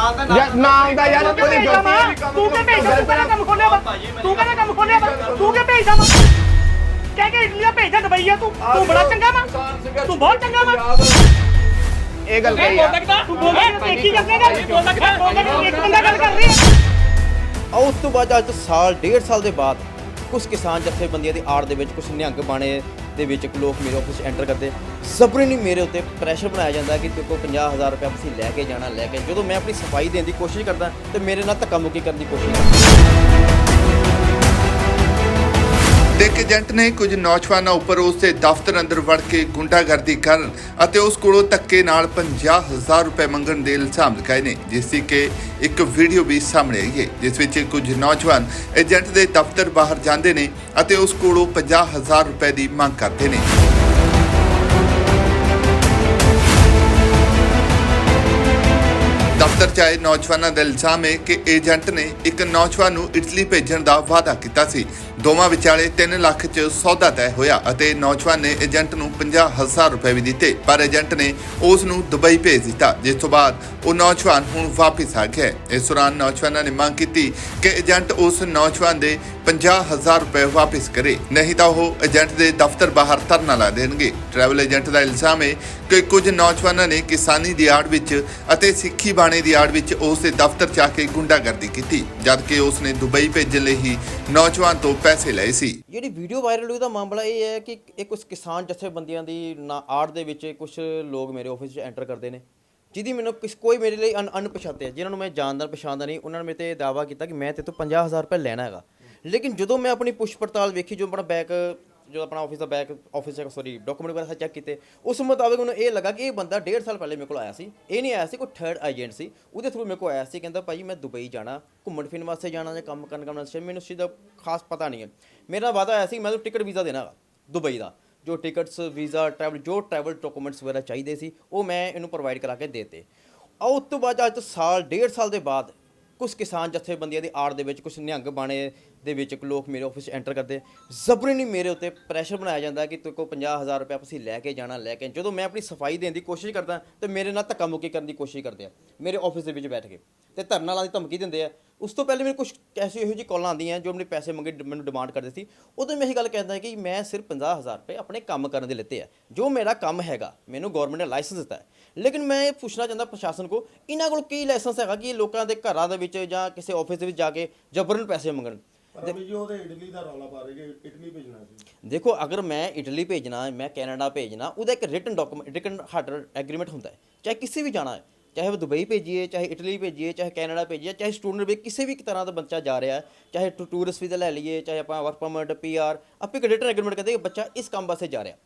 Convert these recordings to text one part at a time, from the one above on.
ਨਾਲ ਦਾ ਯਾਰ ਨਾਮ ਦਾ ਯਾਰ ਉਹਦੀ ਭੇਜਦਾ ਵਾ? ਹੈ, ਤੂੰ ਕਿ ਭੇਜਦਾ ਤੂੰ ਕਹਿੰਦਾ ਕੰਮ ਖੋਲਿਆ ਵਾ ਤੂੰ ਕਹਿੰਦਾ ਕੰਮ ਖੋਲਿਆ ਵਾ ਤੂੰ ਕਿ ਭੇਜਦਾ ਵਾ? ਕਹਿ ਕੇ ਇਟਲੀਆ ਭੇਜਦਾ ਦੁਬਈ ਆ ਤੂੰ ਤੂੰ ਬੜਾ ਚੰਗਾ ਵਾ। ਤੂੰ ਬਹੁਤ ਚੰਗਾ ਵਾ। ਇਹ ਗੱਲ ਕਹੀ ਆ। ਤੂੰ ਬੋਲ ਸਕਦਾ? ਕੀ ਕਰਨੇਗਾ ਬੋਲ ਸਕਦਾ ਬੋਲ ਸਕਦਾ? ਇੱਕ ਬੰਦਾ ਗੱਲ ਕਰ ਰਿਹਾ ਆ। ਉਸ ਤੋਂ ਬਾਅਦ ਅੱਜ ਸਾਲ ਡੇਢ ਸਾਲ ਦੇ ਬਾਅਦ ਕੁਝ ਕਿਸਾਨ ਜਥੇਬੰਦੀਆਂ ਦੀ ਆੜ ਦੇ ਵਿੱਚ ਕੁਝ ਨਿਹੰਗ ਬਾਣੇ ਦੇ ਵਿੱਚ ਲੋਕ ਮੇਰੇ ਆਫਿਸ ਐਂਟਰ ਕਰਦੇ। ਜ਼ਬਰੀ ਨਹੀਂ ਮੇਰੇ ਉੱਤੇ ਪ੍ਰੈਸ਼ਰ ਬਣਾਇਆ ਜਾਂਦਾ ਕਿ ਤੇਰੇ ਕੋਲ 50000 ਰੁਪਏ ਤੁਸੀਂ ਲੈ ਕੇ ਜਾਣਾ, ਲੈ ਕੇ। ਜਦੋਂ ਮੈਂ ਆਪਣੀ ਸਫ਼ਾਈ ਦੇਣ ਦੀ ਕੋਸ਼ਿਸ਼ ਕਰਦਾ ਤੇ ਮੇਰੇ ਨਾਲ ਧੱਕਾ ਮੁੱਕੀ ਕਰਨ ਦੀ ਕੋਸ਼ਿਸ਼ ਕਰਦਾ। ਟੈਕ ਏਜੰਟ ਨੇ ਕੁਝ ਨੌਜਵਾਨਾਂ ਉੱਪਰ ਉਸ ਦੇ ਦਫ਼ਤਰ ਅੰਦਰ ਵੜ ਕੇ ਗੁੰਡਾਗਰਦੀ ਕਰਨ ਅਤੇ ਉਸ ਕੋਲੋਂ ਧੱਕੇ ਨਾਲ 50000 ਰੁਪਏ ਮੰਗਣ ਦੇ ਇਲਜ਼ਾਮ ਲਗਾਏ ਨੇ, ਜਿਸ ਦੀ ਕਿ ਇੱਕ ਵੀਡੀਓ ਵੀ ਸਾਹਮਣੇ ਆਈ ਹੈ, ਜਿਸ ਵਿੱਚ ਕੁਝ ਨੌਜਵਾਨ ਏਜੰਟ ਦੇ ਦਫ਼ਤਰ ਬਾਹਰ ਜਾਂਦੇ ਨੇ ਅਤੇ ਉਸ ਕੋਲੋਂ 50000 ਰੁਪਏ ਦੀ ਮੰਗ ਕਰਦੇ ਨੇ। ਦਫ਼ਤਰ 'ਚ ਆਏ ਨੌਜਵਾਨਾਂ ਦਾ ਇਲਜ਼ਾਮ ਹੈ ਕਿ ਏਜੰਟ ਨੇ ਇੱਕ ਨੌਜਵਾਨ ਨੂੰ ਇਟਲੀ ਭੇਜਣ ਦਾ ਵਾਅਦਾ ਕੀਤਾ ਸੀ। ਦੋਵਾਂ ਵਿਚਾਲੇ 3 ਲੱਖ 'ਚ ਸੌਦਾ ਤੈਅ ਹੋਇਆ ਅਤੇ ਨੌਜਵਾਨ ਨੇ ਏਜੰਟ ਨੂੰ 50000 ਰੁਪਏ ਵੀ ਦਿੱਤੇ, ਪਰ ਏਜੰਟ ਨੇ ਉਸ ਨੂੰ ਦੁਬਈ ਭੇਜ ਦਿੱਤਾ, ਜਿਸ ਤੋਂ ਬਾਅਦ ਉਹ ਨੌਜਵਾਨ ਹੁਣ ਵਾਪਸ ਆ ਗਿਆ ਇਸ ਦੌਰਾਨ ਨੌਜਵਾਨਾਂ ਨੇ ਮੰਗ ਕੀਤੀ ਕਿ ਏਜੰਟ ਉਸ ਨੌਜਵਾਨ ਦੇ 50000 ਰੁਪਏ ਵਾਪਸ ਕਰੇ। ਨਹੀਂ ਤਾਂ ਉਹ ਏਜੰਟ ਦੇ ਦਫ਼ਤਰ ਬਾਹਰ ਧਰਨਾ ਲਾ ਦੇਣਗੇ। ਟਰੈਵਲ ਏਜੰਟ ਦਾ ਇਲਜ਼ਾਮ ਹੈ ਕਿ ਕੁਝ ਨੌਜਵਾਨਾਂ ਨੇ ਕਿਸਾਨੀ ਦੀ ਆੜ ਵਿੱਚ ਅਤੇ ਸਿੱਖੀ ਬਾਣੇ ਦੀ ਆੜ ਵਿੱਚ ਉਸ ਦੇ ਦਫ਼ਤਰ 'ਚ ਆ ਕੇ ਗੁੰਡਾਗਰਦੀ ਕੀਤੀ ਜਦਕਿ ਉਸ ਨੇ ਦੁਬਈ ਭੇਜਣ ਲਈ ਹੀ ਨੌਜਵਾਨ ਤੋਂ ਪੈਸੇ ਲਏ ਸੀ। ਜਿਹੜੀ ਵੀਡੀਓ ਵਾਇਰਲ ਹੋਈ ਦਾ ਮਾਮਲਾ ਇਹ ਹੈ ਕਿ ਇਹ ਕੁਝ ਕਿਸਾਨ ਜਥੇਬੰਦੀਆਂ ਦੀ ਆੜ ਦੇ ਵਿੱਚ ਕੁਝ ਲੋਕ ਮੇਰੇ ਆਫਿਸ 'ਚ ਐਂਟਰ ਕਰਦੇ ਨੇ ਜਿਹਦੀ ਮੈਨੂੰ ਕਿਸ ਕੋਈ ਮੇਰੇ ਲਈ ਅਣ ਅਣਪਛਾਤੇ ਹੈ, ਜਿਨ੍ਹਾਂ ਨੂੰ ਮੈਂ ਜਾਣਦਾ ਪਛਾਣਦਾ ਨਹੀਂ ਉਹਨਾਂ ਨੇ ਮੇਰੇ ਤੇ ਦਾਵਾ ਕੀਤਾ ਕਿ ਮੈਂ ਤੇ ਤੋਂ 50000 ਰੁਪਏ ਲੈਣਾ ਹੈਗਾ। ਲੇਕਿਨ ਜਦੋਂ ਮੈਂ ਆਪਣੀ ਪੁੱਛ ਪੜਤਾਲ ਵੇਖੀ, ਜੋ ਆਪਣਾ ਬੈਕ ਜੋ ਆਪਣਾ ਆਫਿਸ ਦਾ back office check sorry document ਵਗੈਰਾ ਚੈੱਕ ਕੀਤੇ, ਉਸ ਮੁਤਾਬਕ ਮੈਨੂੰ ਇਹ ਲੱਗਾ ਕਿ ਇਹ ਬੰਦਾ ਡੇਢ ਸਾਲ ਪਹਿਲੇ ਮੇਰੇ ਕੋਲ ਆਇਆ ਸੀ। ਇਹ ਨਹੀਂ ਆਇਆ ਸੀ ਕੋਈ ਥਰਡ ਏਜੰਟ ਸੀ। ਉਹਦੇ ਥਰੂ ਮੇਰੇ ਕੋਲ ਆਇਆ ਸੀ, ਕਹਿੰਦਾ ਭਾਈ ਮੈਂ ਦੁਬਈ ਜਾਣਾ, ਘੁੰਮਣ ਫਿਰਨ ਵਾਸਤੇ ਜਾਣਾ ਜਾਂ ਕੰਮ ਕਰਨ ਕਰਨ ਵਾਸਤੇ ਮੈਨੂੰ ਇਸ ਚੀਜ਼ ਦਾ ਖਾਸ ਪਤਾ ਨਹੀਂ ਹੈ। ਮੇਰਾ ਵਾਅਦਾ ਆਇਆ ਸੀ ਮੈਂ ਤੁਹਾਨੂੰ ਟਿਕਟ ਵੀਜ਼ਾ ਦੇਣਾ ਹੈਗਾ ਦੁਬਈ ਦਾ। ਜੋ ਟਿਕਟਸ ਵੀਜ਼ਾ ਟਰੈਵਲ ਜੋ ਟਰੈਵਲ ਡਾਕੂਮੈਂਟਸ ਵਗੈਰਾ ਚਾਹੀਦੇ ਸੀ, ਉਹ ਮੈਂ ਇਹਨੂੰ ਪ੍ਰੋਵਾਈਡ ਕਰਾ ਕੇ ਦੇਤੇ। ਆ ਉਸ ਤੋਂ ਬਾਅਦ ਅੱਜ ਤੋਂ ਸਾਲ, ਡੇਢ ਸਾਲ ਦੇ ਬਾਅਦ ਕੁਝ ਕਿਸਾਨ ਜਥੇਬੰਦੀਆਂ ਦੀ ਆੜ ਦੇ ਵਿੱਚ ਕੁਝ ਨਿਹੰਗ ਬਾਣੇ ਦੇ ਵਿੱਚ ਲੋਕ ਮੇਰੇ ਆਫਿਸ ਐਂਟਰ ਕਰਦੇ। ਜ਼ਬਰੀ ਨਹੀਂ ਮੇਰੇ ਉੱਤੇ ਪ੍ਰੈਸ਼ਰ ਬਣਾਇਆ ਜਾਂਦਾ ਕਿ ਤੇਰੇ ਕੋਲ 50000 ਰੁਪਏ ਤੁਸੀਂ ਲੈ ਕੇ ਜਾਣਾ, ਲੈ ਕੇ। ਜਦੋਂ ਮੈਂ ਆਪਣੀ ਸਫ਼ਾਈ ਦੇਣ ਦੀ ਕੋਸ਼ਿਸ਼ ਕਰਦਾ, ਤੇ ਮੇਰੇ ਨਾਲ ਧੱਕਾ ਮੁੱਕੀ ਕਰਨ ਦੀ ਕੋਸ਼ਿਸ਼ ਕਰਦੇ ਆ। ਮੇਰੇ ਆਫਿਸ ਦੇ ਵਿੱਚ ਬੈਠ ਕੇ। ਤੇ ਧਰਨਾ ਲਾਉਣ ਦੀ ਧਮਕੀ ਦਿੰਦੇ ਆ। ਉਸ ਤੋਂ ਪਹਿਲੇ ਮੈਨੂੰ ਕੁਝ ਐਸੀ ਇਹੋ ਜਿਹੀ ਕਾਲਾਂ ਆਉਂਦੀਆਂ ਜੋ ਆਪਣੇ ਪੈਸੇ ਮੰਗੇ ਮੈਨੂੰ ਡਿਮਾਂਡ ਕਰਦੇ ਸੀ। ਉਦੋਂ ਮੈਂ ਇਹੀ ਗੱਲ ਕਹਿੰਦਾ ਕਿ ਮੈਂ ਸਿਰਫ 50000 ਰੁਪਏ ਆਪਣੇ ਕੰਮ ਕਰਨ ਦੇ ਲਿੱਤੇ ਆ। ਜੋ ਮੇਰਾ ਕੰਮ ਹੈਗਾ, ਮੈਨੂੰ ਗਵਰਨਮੈਂਟ ਨੇ ਲਾਇਸੈਂਸ ਦਿੱਤਾ ਹੈ। ਲੇਕਿਨ ਮੈਂ ਇਹ ਪੁੱਛਣਾ ਚਾਹੁੰਦਾ ਪ੍ਰਸ਼ਾਸਨ ਕੋ ਇਹਨਾਂ ਕੋਲ ਕੀ ਲਾਇਸੈਂਸ ਹੈਗਾ ਕਿ ਲੋਕਾਂ ਦੇ ਘਰਾਂ ਦੇ ਵਿੱਚ ਜਾਂ ਕਿਸੇ ਆਫਿਸ ਦੇ ਵਿੱਚ ਜਾ ਕੇ ਜਬਰਨ ਪੈਸੇ ਮੰਗਣ? ਪਰ ਅਭੀ ਜੀ ਉਹਦੇ ਇਡਲੀ ਦਾ ਰੌਲਾ ਪਾ ਰਹੇ ਕਿ ਇਟਲੀ ਭੇਜਣਾ ਸੀ। ਦੇਖੋ ਅਗਰ ਮੈਂ ਇਟਲੀ ਭੇਜਣਾ ਮੈਂ ਕੈਨੇਡਾ ਭੇਜਣਾ ਉਹਦਾ ਇੱਕ written document written harder agreement ਹੁੰਦਾ ਹੈ। ਚਾਹੇ ਕਿਸੇ ਵੀ ਜਾਣਾ ਹੈ ਚਾਹੇ ਉਹ ਦੁਬਈ ਭੇਜੀਏ ਚਾਹੇ ਇਟਲੀ ਭੇਜੀਏ ਚਾਹੇ ਕੈਨੇਡਾ ਭੇਜੀਏ ਚਾਹੇ ਸਟੂਡੈਂਟ ਵੀ ਕਿਸੇ ਵੀ ਤਰ੍ਹਾਂ ਦਾ ਬੱਚਾ ਜਾ ਰਿਹਾ ਹੈ ਚਾਹੇ ਟੂਰਿਸਟ ਵੀਜ਼ਾ ਲੈ ਲਈਏ ਚਾਹੇ ਆਪਾਂ ਵਰਕ ਪਰਮਿਟ ਪੀਆਰ ਆਪੇ ਇੱਕ ਰਿਟਨ ਐਗਰੀਮੈਂਟ ਕਹਿੰਦੇ ਕਿ ਬੱਚਾ ਇਸ ਕੰਮ ਵਾਸਤੇ ਜਾ ਰਿਹਾ।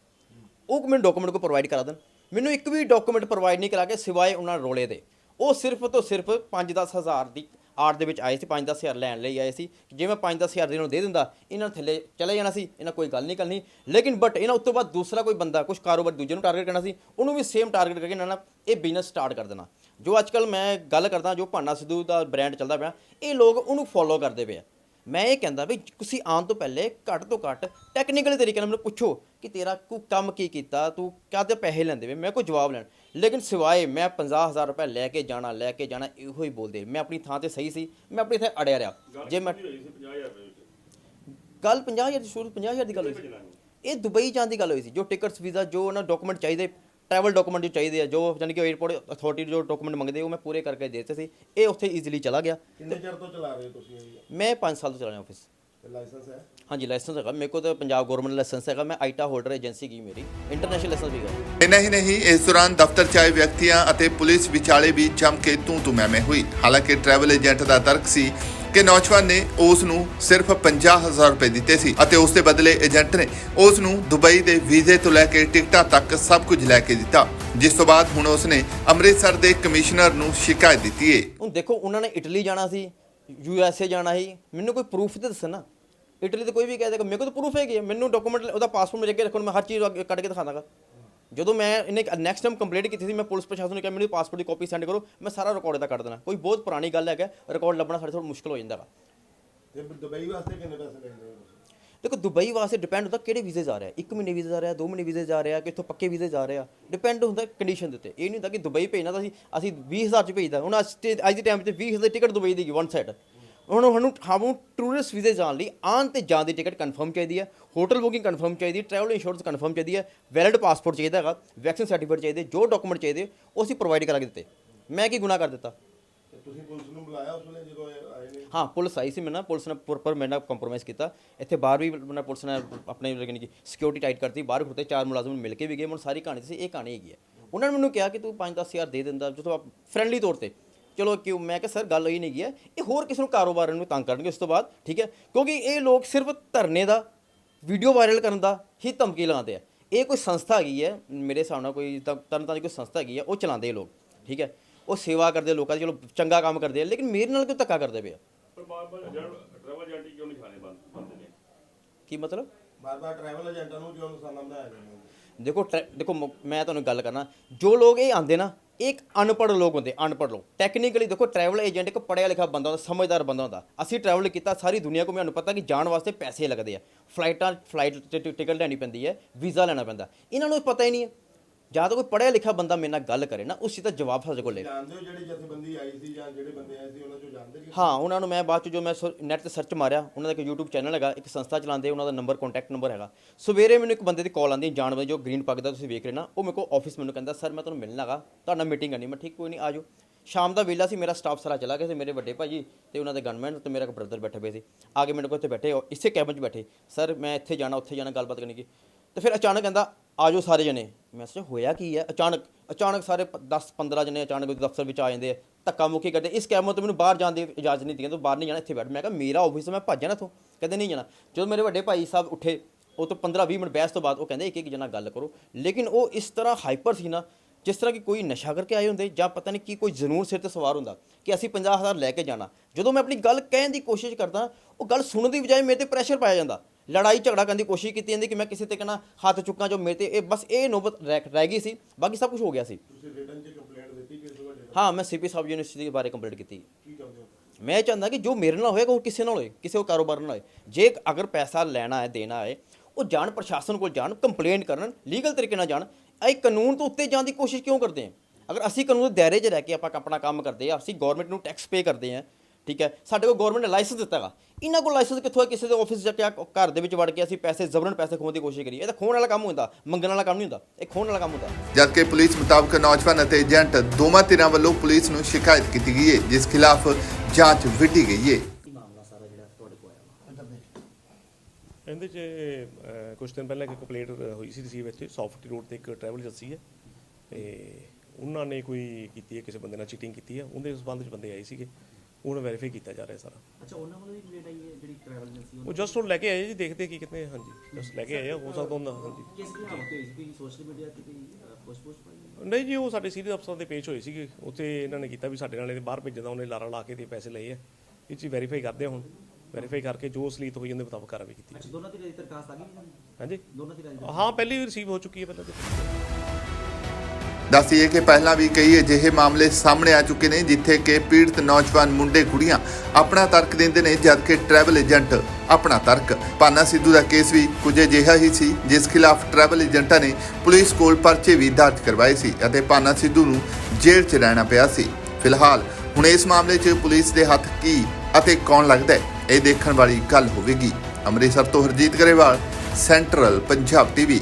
ਉਹ ਮੈਨੂੰ ਡਾਕੂਮੈਂਟ ਕੋ ਪ੍ਰੋਵਾਈਡ ਕਰਾ ਦੇਣ। ਮੈਨੂੰ ਇੱਕ ਵੀ ਡਾਕੂਮੈਂਟ ਪ੍ਰੋਵਾਈਡ ਨਹੀਂ ਕਰਾ ਕੇ ਸਿਵਾਏ ਉਹਨਾਂ ਰੋਲੇ ਦੇ। ਉਹ ਸਿਰਫ ਤੋਂ ਸਿਰਫ 5-10 ਹਜ਼ਾਰ ਦੀ ਆੜ ਦੇ ਵਿੱਚ ਆਏ ਸੀ 5-10 ਹਜ਼ਾਰ ਲੈਣ ਲਈ ਆਏ ਸੀ। ਜੇ ਮੈਂ 5-10 ਹਜ਼ਾਰ ਦੇ ਨੂੰ ਦੇ ਦਿੰਦਾ, ਇਹਨਾਂ ਨੂੰ ਥੱਲੇ ਚਲੇ ਜਾਣਾ ਸੀ, ਇਹਨਾਂ ਕੋਈ ਗੱਲ ਨਹੀਂ ਕਰਨੀ। ਲੇਕਿਨ ਬਟ ਇਹਨਾਂ ਉਸ ਤੋਂ ਬਾਅਦ ਦੂਸਰਾ ਕੋਈ ਬੰਦਾ ਕੁਝ ਕਾਰੋਬਾਰ ਦੂਜੇ ਨੂੰ ਟਾਰਗੇਟ ਕਰਨਾ ਸੀ, ਉਹਨੂੰ ਵੀ ਸੇਮ ਟਾਰਗੇਟ ਕਰਕੇ ਇਹਨਾਂ ਨਾਲ ਇਹ ਬਿਜ਼ਨਸ ਸਟਾਰਟ ਕਰ ਦੇਣਾ। ਜੋ ਅੱਜਕੱਲ ਮੈਂ ਗੱਲ ਕਰਦਾ, ਜੋ ਭਾਨਾ ਸਿੱਧੂ ਦਾ ਬ੍ਰਾਂਡ ਚੱਲਦਾ ਪਿਆ, ਇਹ ਲੋਕ ਉਹਨੂੰ ਫੋਲੋ ਕਰਦੇ ਪਏ ਆ। ਮੈਂ ਇਹ ਕਹਿੰਦਾ ਵੀ ਤੁਸੀਂ ਆਉਣ ਤੋਂ ਪਹਿਲੇ ਘੱਟ ਤੋਂ ਘੱਟ ਟੈਕਨੀਕਲ ਤਰੀਕੇ ਨਾਲ ਮੈਨੂੰ ਪੁੱਛੋ ਕਿ ਤੇਰਾ ਕੋ ਕੰਮ ਕੀ ਕੀਤਾ ਤੂੰ ਕਾਹਦੇ ਪੈਸੇ ਲੈਂਦੇ ਵੇ? ਮੈਂ ਕੋਈ ਜਵਾਬ ਲੈਣ। ਲੇਕਿਨ ਸਿਵਾਏ ਮੈਂ 50000 ਰੁਪਏ ਲੈ ਕੇ ਜਾਣਾ ਲੈ ਕੇ ਜਾਣਾ ਇਹੋ ਹੀ ਬੋਲਦੇ। ਮੈਂ ਆਪਣੀ ਥਾਂ ਤੇ ਸਹੀ ਸੀ ਮੈਂ ਆਪਣੀ ਥਾਂ ਅੜਿਆ ਰਿਹਾ। ਜੇ ਮੈਂ ਗੱਲ 50000 ਦੀ ਸ਼ੁਰੂ 50000 ਦੀ ਗੱਲ ਹੋਈ ਸੀ। ਇਹ ਦੁਬਈ ਜਾਣ ਦੀ ਗੱਲ ਹੋਈ ਸੀ ਜੋ ਟਿਕਟਸ ਵੀਜ਼ਾ ਜੋ ਉਹਨਾਂ ਡਾਕੂਮੈਂਟ ਚਾਹੀਦੇ ਟਰੈਵਲ ਡਾਕੂਮੈਂਟ ਜੋ ਚਾਹੀਦੇ ਆ ਜੋ ਯਾਨੀ ਕਿ 에어ਪੋਰਟ ਅਥਾਰਟੀ ਜੋ ਡਾਕੂਮੈਂਟ ਮੰਗਦੇ ਉਹ ਮੈਂ ਪੂਰੇ ਕਰਕੇ ਦੇ ਦਿੱਤੇ ਸੀ। ਇਹ ਉੱਥੇ ਈਜ਼ੀਲੀ ਚਲਾ ਗਿਆ। ਕਿੰਨੇ ਚਿਰ ਤੋਂ ਚਲਾ ਰਹੇ ਹੋ ਤੁਸੀਂ ਇਹ? ਮੈਂ 5 ਸਾਲ ਤੋਂ ਚਲਾ ਰਿਹਾ ਆਫਿਸ ਤੇ ਲਾਇਸੈਂਸ ਹੈ? ਹਾਂਜੀ ਲਾਇਸੈਂਸ ਹੈਗਾ। ਮੇਰੇ ਕੋਲ ਤਾਂ ਪੰਜਾਬ ਗਵਰਨਮੈਂਟ ਲਾਇਸੈਂਸ ਹੈਗਾ। ਮੈਂ ਆਈਟਾ ਹੋਲਡਰ ਏਜੰਸੀ ਗਈ ਮੇਰੀ। ਇੰਟਰਨੈਸ਼ਨਲ ਲਾਇਸੈਂਸ ਵੀ ਹੈ ਇੰਨਾ ਹੀ ਨਹੀਂ ਇਸ ਦੌਰਾਨ ਦਫ਼ਤਰ 'ਚ ਆਏ ਵਿਅਕਤੀਆਂ ਅਤੇ ਪੁਲਿਸ ਵਿਚਾਲੇ ਵੀ ਜੰਮ ਕੇ ਤੂੰ ਤੂੰ ਮੈਂ ਮੈਂ ਹੋਈ। ਹਾਲਾਂਕਿ ਟਰੈਵਲ ਏਜੰਟ ਦਾ ਤਰਕ ਸੀ। ਕਿ ਨੌਜਵਾਨ ਨੇ ਉਸ ਨੂੰ ਸਿਰਫ 50000 ਰੁਪਏ ਦਿੱਤੇ ਸੀ ਅਤੇ ਉਸ ਦੇ ਬਦਲੇ ਏਜੰਟ ਨੇ ਉਸ ਨੂੰ ਦੁਬਈ ਦੇ ਵੀਜ਼ੇ ਤੋਂ ਲੈ ਕੇ ਟਿਕਟਾਂ ਤੱਕ ਸਭ ਕੁਝ ਲੈ ਕੇ ਦਿੱਤਾ, ਜਿਸ ਤੋਂ ਬਾਅਦ ਹੁਣ ਉਸ ਨੇ ਅੰਮ੍ਰਿਤਸਰ ਦੇ ਕਮਿਸ਼ਨਰ ਨੂੰ ਸ਼ਿਕਾਇਤ ਦਿੱਤੀ ਏ। ਹੁਣ ਦੇਖੋ, ਉਹਨਾਂ ਨੇ ਇਟਲੀ ਜਾਣਾ ਸੀ, ਯੂ ਐਸ ਏ ਜਾਣਾ ਸੀ। ਮੈਨੂੰ ਕੋਈ ਪ੍ਰੂਫ ਤੇ ਦੱਸਣ ਨਾ। ਇਟਲੀ ਤੇ ਕੋਈ ਵੀ ਕਹਿ ਦੇਗਾ, ਮੇਰੇ ਕੋਲ ਤਾਂ ਪ੍ਰੂਫ ਹੈਗੀ ਹੈ ਮੈਨੂੰ ਡਾਕੂਮੈਂਟ ਉਹਦਾ ਪਾਸਪੋਰਟ ਮੇਰੇ ਅੱਗੇ ਰੱਖੋ, ਮੈਂ ਹਰ ਚੀਜ਼ ਕੱਢ ਕੇ ਦਿਖਾ ਦਾਂਗਾ ਜਦੋਂ ਮੈਂ ਇਹਨੇ ਨੈਕਸਟ ਟਾਈਮ ਕੰਪਲੀਟ ਕੀਤੀ ਸੀ ਮੈਂ ਪੁਲਿਸ ਪ੍ਰਸ਼ਾਸਨ ਨੂੰ ਕਿਹਾ ਮੈਨੂੰ ਪਾਸਪੋਰਟ ਦੀ ਕਾਪੀ ਸੈਂਡ ਕਰੋ ਮੈਂ ਸਾਰਾ ਰਿਕਾਰਡ ਇਹਦਾ ਕੱਢ ਦੇਣਾ। ਕੋਈ ਬਹੁਤ ਪੁਰਾਣੀ ਗੱਲ ਹੈਗਾ ਰਿਕਾਰਡ ਲੱਭਣਾ ਸਾਡੇ ਥੋੜਾ ਮੁਸ਼ਕਲ ਹੋ ਜਾਂਦਾ ਵਾ। ਤੇ ਦੁਬਈ ਵਾਸਤੇ ਕਿੰਨੇ ਪੈਸੇ ਲੈਂਦੇ ਹੋ ਦੇਖੋ ਦੁਬਈ ਵਾਸਤੇ ਡਿਪੈਂਡ ਹੁੰਦਾ ਕਿਹੜੇ ਵੀਜ਼ੇ ਜਾ ਰਿਹਾ। ਇੱਕ ਮਹੀਨੇ ਵੀਜ਼ੇ ਜਾ ਰਿਹਾ ਦੋ ਮਹੀਨੇ ਵੀਜ਼ੇ ਜਾ ਰਿਹਾ ਕਿੱਥੋਂ ਪੱਕੇ ਵੀਜ਼ੇ ਜਾ ਰਿਹਾ। ਡਿਪੈਂਡ ਹੁੰਦਾ ਕੰਡੀਸ਼ਨ ਦੇ ਉੱਤੇ। ਇਹ ਨਹੀਂ ਹੁੰਦਾ ਕਿ ਦੁਬਈ ਭੇਜਣਾ ਤਾਂ ਅਸੀਂ ਅਸੀਂ 20000 ਚ ਭੇਜਦਾ। ਹੁਣ ਅੱਜ ਤੇ- ਅੱਜ ਦੇ ਟਾਈਮ 'ਚ 20000 ਦੀ ਟਿਕਟ ਦੁਬਈ ਦੀ ਵਨ ਸਾਈਡ ਹੁਣ ਸਾਨੂੰ ਸਾਨੂੰ ਟੂਰਿਸਟ ਵੀਜ਼ੇ ਜਾਣ ਲਈ ਆਉਣ ਤੇ ਜਾਣ ਦੀ ਟਿਕਟ ਕਨਫਰਮ ਚਾਹੀਦੀ ਹੈ ਹੋਟਲ ਬੁਕਿੰਗ ਕਨਫਰਮ ਚਾਹੀਦੀ ਹੈ ਟਰੈਵਲ ਇੰਸ਼ੋਰੈਂਸ ਕਨਫਰਮ ਚਾਹੀਦੀ ਹੈ ਵੈਲਿਡ ਪਾਸਪੋਰਟ ਚਾਹੀਦਾ ਹੈਗਾ ਵੈਕਸੀਨ ਸਰਟੀਫਿਕੇਟ ਚਾਹੀਦੇ ਜੋ ਡਾਕੂਮੈਂਟ ਚਾਹੀਦੇ ਉਹ ਅਸੀਂ ਪ੍ਰੋਵਾਈਡ ਕਰਾ ਕੇ ਦਿੱਤੇ। ਮੈਂ ਕੀ ਗੁਨਾਹ ਕਰ ਦਿੱਤਾ? ਤੁਸੀਂ ਪੁਲਿਸ ਨੂੰ ਬੁਲਾਇਆ ਉਸ ਵੇਲੇ ਜਦੋਂ ਆਏ ਨੇ ਹਾਂ ਪੁਲਿਸ ਆਈ ਸੀ ਮੇਰੇ ਨਾਲ ਪੁਲਿਸ ਨੇ ਪ੍ਰੋਪਰ ਮੇਰੇ ਨਾਲ ਕੰਪਰੋਮਾਈਜ਼ ਕੀਤਾ। ਇੱਥੇ ਬਾਹਰ ਵੀ ਨਾਲ ਪੁਲਿਸ ਨੇ ਆਪਣੇ ਯਾਨੀ ਕਿ ਸਿਕਿਉਰਿਟੀ ਟਾਈਟ ਕਰਤੀ ਬਾਹਰ ਖੁੱਤੇ ਚਾਰ ਮੁਲਾਜ਼ਮ ਮਿਲ ਕੇ ਵੀ ਗਏ ਮੈਨੂੰ ਸਾਰੀ ਕਹਾਣੀ ਸੀ ਇਹ ਕਹਾਣੀ ਹੈਗੀ ਹੈ। ਉਹਨਾਂ ਨੇ ਮੈਨੂੰ ਕਿਹਾ ਕਿ ਤੂੰ 5-10 ਹਜ਼ਾਰ ਦੇ ਦਿੰਦਾ ਜਦੋਂ ਫਰੈਂਡਲੀ ਤੌਰ ਤੇ। ਚਲੋ ਕਿਉਂ ਮੈਂ ਕਿਹਾ ਸਰ ਗੱਲ ਹੋਈ ਨਹੀਂ ਗਈ ਹੈ। ਇਹ ਹੋਰ ਕਿਸੇ ਨੂੰ ਕਾਰੋਬਾਰ ਨੂੰ ਤੰਗ ਕਰਨਗੇ ਉਸ ਤੋਂ ਬਾਅਦ ਠੀਕ ਹੈ? ਕਿਉਂਕਿ ਇਹ ਲੋਕ ਸਿਰਫ ਧਰਨੇ ਦਾ ਵੀਡੀਓ ਵਾਇਰਲ ਕਰਨ ਦਾ ਹੀ ਧਮਕੀ ਲਾਉਂਦੇ ਆ। ਇਹ ਕੋਈ ਸੰਸਥਾ ਹੈਗੀ ਹੈ ਮੇਰੇ ਹਿਸਾਬ ਨਾਲ ਕੋਈ ਤਾਂ ਤਰਨਤਾਰਨ ਦੀ ਕੋਈ ਸੰਸਥਾ ਹੈਗੀ ਹੈ ਉਹ ਚਲਾਉਂਦੇ ਇਹ ਲੋਕ ਠੀਕ ਹੈ? ਉਹ ਸੇਵਾ ਕਰਦੇ ਲੋਕਾਂ ਦੀ ਚਲੋ ਚੰਗਾ ਕੰਮ ਕਰਦੇ ਆ ਲੇਕਿਨ ਮੇਰੇ ਨਾਲ ਕਿਉਂ ਧੱਕਾ ਕਰਦੇ ਪਏ ਆ? ਪਰ ਬਾਰ-ਬਾਰ ਟਰੈਵਲ ਏਜੰਟ ਕਿਉਂ ਨਹੀਂ ਖਾਣੇ ਬੰਦ ਨੇ? ਕੀ ਮਤਲਬ? ਬਾਰ-ਬਾਰ ਟਰੈਵਲ ਏਜੰਟਾਂ ਨੂੰ ਕਿਉਂ ਨਿਸ਼ਾਨਾ ਬਣਾਇਆ ਜਾਂਦਾ ਦੇਖੋ ਦੇਖੋ ਮ- ਤੁਹਾਨੂੰ ਗੱਲ ਕਰਨਾ ਜੋ ਲੋਕ ਇਹ ਆਂਦੇ ਨਾ ਇਹ ਇੱਕ ਅਨਪੜ੍ਹ ਲੋਕ ਹੁੰਦੇ, ਅਨਪੜ੍ਹ ਲੋਕ। ਟੈਕਨੀਕਲੀ ਦੇਖੋ ਟਰੈਵਲ ਏਜੰਟ ਇੱਕ ਪੜ੍ਹਿਆ ਲਿਖਿਆ ਬੰਦਾ ਹੁੰਦਾ, ਸਮਝਦਾਰ ਬੰਦਾ ਹੁੰਦਾ। ਅਸੀਂ ਟਰੈਵਲ ਕੀਤਾ, ਸਾਰੀ ਦੁਨੀਆ ਘੁੰਮਿਆ ਮੈਨੂੰ ਪਤਾ ਕਿ ਜਾਣ ਵਾਸਤੇ ਪੈਸੇ ਲੱਗਦੇ ਆ। ਫਲਾਈਟਾਂ ਫਲਾਈਟ ਟਿਕਟ ਲੈਣੀ ਪੈਂਦੀ ਹੈ ਵੀਜ਼ਾ ਲੈਣਾ ਪੈਂਦਾ। ਇਹਨਾਂ ਨੂੰ ਪਤਾ ਹੀ ਨਹੀਂ ਹੈ। ਜਾਂ ਤਾਂ ਕੋਈ ਪੜ੍ਹਿਆ ਲਿਖਿਆ ਬੰਦਾ ਮੇਰੇ ਨਾਲ ਗੱਲ ਕਰੇ ਨਾ ਉਸ ਚੀਜ਼ ਦਾ ਜਵਾਬ ਸਾਡੇ ਕੋਲ ਲੈ ਜਾਣਦੇ ਹੋ ਜਿਹੜੀ ਜਥੇਬੰਦੀ ਆਈ ਸੀ ਜਾਂ ਜਿਹੜੇ ਬੰਦੇ ਆਏ ਸੀ ਉਹਨਾਂ ਚੋਂ ਜਾਣਦੇ ਕਿ ਹਾਂ ਉਹਨਾਂ ਨੂੰ ਮੈਂ ਬਾਅਦ ਚ ਜੋ ਮੈਂ ਨੈਟ ਤੇ ਸਰਚ ਮਾਰਿਆ ਉਹਨਾਂ ਦਾ ਇੱਕ YouTube ਚੈਨਲ ਹੈਗਾ ਇੱਕ ਸੰਸਥਾ ਚਲਾਉਂਦੇ ਉਹਨਾਂ ਦਾ ਨੰਬਰ ਕੰਟੈਕਟ ਨੰਬਰ ਹੈਗਾ। ਸਵੇਰੇ ਮੈਨੂੰ ਇੱਕ ਬੰਦੇ ਦੀ ਕਾਲ ਆਉਂਦੀ ਜਾਣ ਵਾਲੀ ਜੋ ਗ੍ਰੀਨ ਪੱਗ ਦਾ ਤੁਸੀਂ ਵੇਖ ਰਹੇ ਨਾ ਉਹ ਮੇਰੇ ਕੋਲ ਆਫਿਸ ਮੈਨੂੰ ਕਹਿੰਦਾ ਸਰ ਮੈਂ ਤੁਹਾਨੂੰ ਮਿਲਣਾ ਹੈਗਾ ਤੁਹਾਡੇ ਮੀਟਿੰਗ ਕਰਨੀ ਮੈਂ ਠੀਕ ਕੋਈ ਨਹੀਂ ਆਜੋ ਸ਼ਾਮ ਦਾ ਵੇਲਾ ਸੀ ਮੇਰਾ ਸਟਾਫ ਸਾਰਾ ਚਲਾ ਗਿਆ ਸੀ ਮੇਰੇ ਵੱਡੇ ਭਾਜੀ ਤੇ ਉਹਨਾਂ ਦੇ ਗਨਮੈਨ ਤੇ ਮੇਰਾ ਇੱਕ ਬ੍ਰਦਰ ਬੈਠੇ ਪਏ ਸੀ। ਆ ਕੇ ਮੇਰੇ ਕੋਲ ਇੱਥੇ ਬੈਠੇ ਉਹ ਇਸੇ ਕੈਬਨ 'ਚ ਬੈਠੇ। ਸਰ ਮੈਂ ਇੱਥੇ ਜਾਣਾ ਉੱਥੇ ਜਾਣਾ ਗੱਲਬਾਤ ਕਰਨੀ ਕੀ? ਤੇ ਫਿਰ ਅਚਾਨਕ ਕਹਿੰਦਾ ਆਜੋ ਸਾਰੇ ਜਣੇ। ਮੈਂ ਸੋਚਿਆ, ਹੋਇਆ ਕੀ ਹੈ ਅਚਾਨਕ ਅਚਾਨਕ ਸਾਰੇ 10 15 ਜਣੇ ਅਚਾਨਕ ਦਫ਼ਤਰ ਵਿੱਚ ਆ ਜਾਂਦੇ ਆ, ਧੱਕਾ ਮੁੱਕੀ ਕਰਦੇ। ਇਸ ਕੈਮਰੇ ਤੋਂ ਮੈਨੂੰ ਬਾਹਰ ਜਾਣ ਦੀ ਇਜਾਜ਼ਤ ਨਹੀਂ ਦਿੱਤੀ। ਤੂੰ ਬਾਹਰ ਨਹੀਂ ਜਾਣਾ, ਇੱਥੇ ਬੈਠ। ਮੈਂ ਕਿਹਾ, ਮੇਰਾ ਆਫਿਸ ਮੈਂ ਭੱਜ ਜਾਣਾ ਇੱਥੋਂ। ਕਹਿੰਦੇ, ਨਹੀਂ ਜਾਣਾ। ਜਦੋਂ ਮੇਰੇ ਵੱਡੇ ਭਾਈ ਸਾਹਿਬ ਉੱਠੇ, ਉਹ ਤੋਂ 15 20 ਮਿੰਟ ਬਹਿਸ ਤੋਂ ਬਾਅਦ ਉਹ ਕਹਿੰਦੇ ਇੱਕ ਇੱਕ ਜਣਾ ਗੱਲ ਕਰੋ। ਲੇਕਿਨ ਉਹ ਇਸ ਤਰ੍ਹਾਂ ਹਾਈਪਰ ਸੀ ਨਾ, ਜਿਸ ਤਰ੍ਹਾਂ ਕਿ ਕੋਈ ਨਸ਼ਾ ਕਰਕੇ ਆਏ ਹੁੰਦੇ ਜਾਂ ਪਤਾ ਨਹੀਂ ਕੀ, ਕੋਈ ਜਨੂਨ ਸਿਰ ਤੇ ਸਵਾਰ ਹੁੰਦਾ ਕਿ ਅਸੀਂ 50000 ਲੈ ਕੇ ਜਾਣਾ। ਜਦੋਂ ਮੈਂ ਆਪਣੀ ਗੱਲ ਕਹਿਣ ਦੀ ਕੋਸ਼ਿਸ਼ ਕਰਦਾ, ਉਹ ਗੱਲ ਸੁਣਨ ਦੀ ਬਜਾਏ ਮੇਰੇ ਤੇ ਪ੍ਰੈਸ਼ਰ ਪਾਇਆ ਜਾਂਦਾ। ਲੜਾਈ ਝਗੜਾ ਕਰਨ ਦੀ ਕੋਸ਼ਿਸ਼ ਕੀਤੀ ਜਾਂਦੀ ਕਿ ਮੈਂ ਕਿਸੇ ਤੇ ਕਹਿਣਾ ਹੱਥ ਚੁੱਕਾਂ ਜੋ ਮੇਰੇ ਤੇ ਇਹ ਬਸ ਇਹ ਨੋਬਤ ਰਹਿ ਰਹਿ ਗਈ ਸੀ। ਬਾਕੀ ਸਭ ਕੁਝ ਹੋ ਗਿਆ ਸੀ। ਤੁਸੀਂ ਰਿਟਰਨ 'ਚ ਕੰਪਲੇਂਟ ਦਿੱਤੀ ਕਿਸ ਤੁਹਾਡੇ ਨਾਲ ਹਾਂ ਮੈਂ ਸੀਪੀ ਸਾਹਿਬ ਯੂਨੀਵਰਸਿਟੀ ਦੇ ਬਾਰੇ ਕੰਪਲੀਟ ਕੀਤੀ। ਕੀ ਚਾਹੁੰਦੇ ਹੋ? ਮੈਂ ਚਾਹੁੰਦਾ ਕਿ ਜੋ ਮੇਰੇ ਨਾਲ ਹੋਏਗਾ ਉਹ ਕਿਸੇ ਨਾਲ ਹੋਏ ਕਿਸੇ ਹੋਰ ਕਾਰੋਬਾਰ ਨਾਲ ਹੋਏ। ਜੇ ਅਗਰ ਪੈਸਾ ਲੈਣਾ ਹੈ ਦੇਣਾ ਹੈ ਉਹ ਜਾਣ ਪ੍ਰਸ਼ਾਸਨ ਕੋਲ ਜਾਣ ਕੰਪਲੇਂਟ ਕਰਨ ਲੀਗਲ ਤਰੀਕੇ ਨਾਲ ਜਾਣ। ਇਹ ਕਾਨੂੰਨ ਤੋਂ ਉੱਤੇ ਜਾਣ ਦੀ ਕੋਸ਼ਿਸ਼ ਕਿਉਂ ਕਰਦੇ ਆ? ਅਗਰ ਅਸੀਂ ਕਾਨੂੰਨ ਦੇ ਦਾਇਰੇ 'ਚ ਰਹਿ ਕੇ ਆਪਾਂ ਆਪਣਾ ਕੰਮ ਕਰਦੇ ਆ ਅਸੀਂ ਗਵਰਨਮੈਂਟ ਨੂੰ ਟੈਕਸ ਪੇ ਕਰਦੇ ਆ ਠੀਕ ਹੈ? ਸਾਡੇ ਕੋਲ ਗਵਰਨਮੈਂਟ ਨੇ ਲਾਇਸੈਂਸ ਦਿੱਤਾ ਹੈਗਾ ਇਹਨਾਂ ਕੋਲ ਲਾਇਸੈਂਸ ਕਿੱਥੋਂ ਹੈ? ਕਿਸੇ ਦੇ ਆਫਿਸ ਜਾ ਘਰ ਦੇ ਵਿੱਚ ਵੜ ਕੇ ਅਸੀਂ ਪੈਸੇ ਜ਼ਬਰਨ ਪੈਸੇ ਖੋਹਣ ਦੀ ਕੋਸ਼ਿਸ਼ ਕਰੀਏ। ਇਹ ਤਾਂ ਖੋਹਣ ਵਾਲਾ ਕੰਮ ਹੁੰਦਾ ਮੰਗਣ ਵਾਲਾ ਕੰਮ ਨਹੀਂ ਹੁੰਦਾ। ਇਹ ਖੋਹਣ ਵਾਲਾ ਕੰਮ ਹੁੰਦਾ। ਜਦਕਿ ਪੁਲਿਸ ਮੁਤਾਬਕ ਨੌਜਵਾਨ ਅਤੇ ਏਜੰਟ ਦੋਵਾਂ ਧਿਰਾਂ ਵੱਲੋਂ ਪੁਲਿਸ ਨੂੰ ਸ਼ਿਕਾਇਤ ਕੀਤੀ ਗਈ ਹੈ ਜਿਸ ਖਿਲਾਫ ਜਾਂਚ ਵਿੱਢੀ ਗਈ ਹੈ। ਇਹਦੇ 'ਚ ਕੁਛ ਦਿਨ ਪਹਿਲਾਂ ਇੱਕ ਕੰਪਲੇਂਟ ਹੋਈ ਸੀ ਰਿਸੀਵ ਇੱਥੇ ਸੌਫਟੀ ਰੋਡ ਤੇ ਇੱਕ ਟਰੈਵਲ ਏਜੰਸੀ ਹੈ। ਤੇ ਉਹਨਾਂ ਨੇ ਕੋਈ ਕੀਤੀ ਹੈ ਕਿਸੇ ਬੰਦੇ ਨਾਲ ਚੀਟਿੰਗ ਕੀਤੀ ਹੈ। ਉਹਦੇ ਸੰਬੰਧ 'ਚ ਬੰਦੇ ਆਏ ਸੀਗੇ। ਉਹਨੂੰ ਵੈਰੀਫਾਈ ਕੀਤਾ ਜਾ ਰਿਹਾ ਸਾਰਾ। ਅੱਛਾ ਉਹਨਾਂ ਵੱਲੋਂ ਵੀ ਕੰਪਲੇਂਟ ਆਈ ਹੈ ਜਿਹੜੀ ਟਰੈਵਲ ਏਜੰਸੀ ਉਹ ਜਸਟ ਹੁਣ ਲੈ ਕੇ ਆਏ ਜੀ ਦੇਖਦੇ ਕੀ ਕਿਤੇ ਹਾਂਜੀ ਜਸਟ ਲੈ ਕੇ ਆਏ ਆ ਹੋ ਸਕਦਾ ਉਹਨਾਂ ਹਾਂਜੀ। ਕਿਸ ਦੀ ਹਾਲਤ ਹੋਈ ਸੀ ਸੋਸ਼ਲ ਮੀਡੀਆ ਤੇ ਕੋਈ ਪੋਸਟ ਪੋਸਟ ਪਾਈ ਨਹੀਂ ਜੀ ਉਹ ਸਾਡੇ ਸੀਨੀਅਰ ਅਫਸਰਾਂ ਦੇ ਪੇਸ਼ ਹੋਏ ਸੀਗੇ। ਉੱਥੇ ਇਹਨਾਂ ਨੇ ਕੀਤਾ ਵੀ ਸਾਡੇ ਨਾਲ ਇਹਦੇ ਬਾਹਰ ਭੇਜਣ ਦਾ ਉਹਨੇ ਲਾਰਾ ਲਾ ਕੇ ਤੇ ਪੈਸੇ ਲਏ ਆ। ਇਹ ਚੀਜ਼ ਵੈਰੀਫਾਈ ਕਰਦੇ ਆ ਹੁਣ। ਵੈਰੀਫਾਈ ਕਰਕੇ ਜੋ ਅਸਲੀਤ ਹੋਈ ਉਹਦੇ ਮੁਤਾਬਕ ਕਾਰਵਾਈ ਕੀਤੀ ਅੱਛਾ ਦੋਨਾਂ ਦੀ ਦਰਖਾਸਤ ਆ ਗਈ ਜੀ? ਹਾਂਜੀ। ਦੋਨਾਂ ਦੀ ਰਜਿਸਟਰ ਹਾਂ ਪਹਿਲੀ ਵੀ ਰਿਸੀਵ ਹੋ ਚੁੱਕੀ ਹੈ ਪਹਿਲਾਂ ਤੇ ਦੱਸੀਏ ਕਿ ਪਹਿਲਾਂ ਵੀ ਕਈ ਅਜਿਹੇ ਮਾਮਲੇ ਸਾਹਮਣੇ ਆ ਚੁੱਕੇ ਨੇ, ਜਿੱਥੇ ਕਿ ਪੀੜਤ ਨੌਜਵਾਨ ਮੁੰਡੇ, ਕੁੜੀਆਂ ਆਪਣਾ ਤਰਕ ਦਿੰਦੇ ਨੇ, ਜਦਕਿ ਟਰੈਵਲ ਏਜੰਟ ਆਪਣਾ ਤਰਕ। ਪਾਨਾ ਸਿੱਧੂ ਦਾ ਕੇਸ ਵੀ ਕੁਝ ਅਜਿਹਾ ਹੀ ਸੀ, ਜਿਸ ਖਿਲਾਫ ਟਰੈਵਲ ਏਜੰਟਾਂ ਨੇ ਪੁਲਿਸ ਕੋਲ ਪਰਚੇ ਵੀ ਦਰਜ ਕਰਵਾਏ ਸੀ ਅਤੇ ਪਾਨਾ ਸਿੱਧੂ ਨੂੰ ਜੇਲ੍ਹ 'ਚ ਰਹਿਣਾ ਪਿਆ ਸੀ। ਫਿਲਹਾਲ ਹੁਣ ਇਸ ਮਾਮਲੇ 'ਚ ਪੁਲਿਸ ਦੇ ਹੱਥ ਕੀ ਅਤੇ ਕੌਣ ਲੱਗਦਾ ਹੈ, ਇਹ ਦੇਖਣ ਵਾਲੀ ਗੱਲ ਹੋਵੇਗੀ। ਅੰਮ੍ਰਿਤਸਰ ਤੋਂ ਹਰਜੀਤ ਗਰੇਵਾਲ, ਸੈਂਟਰਲ ਪੰਜਾਬ ਟੀਵੀ।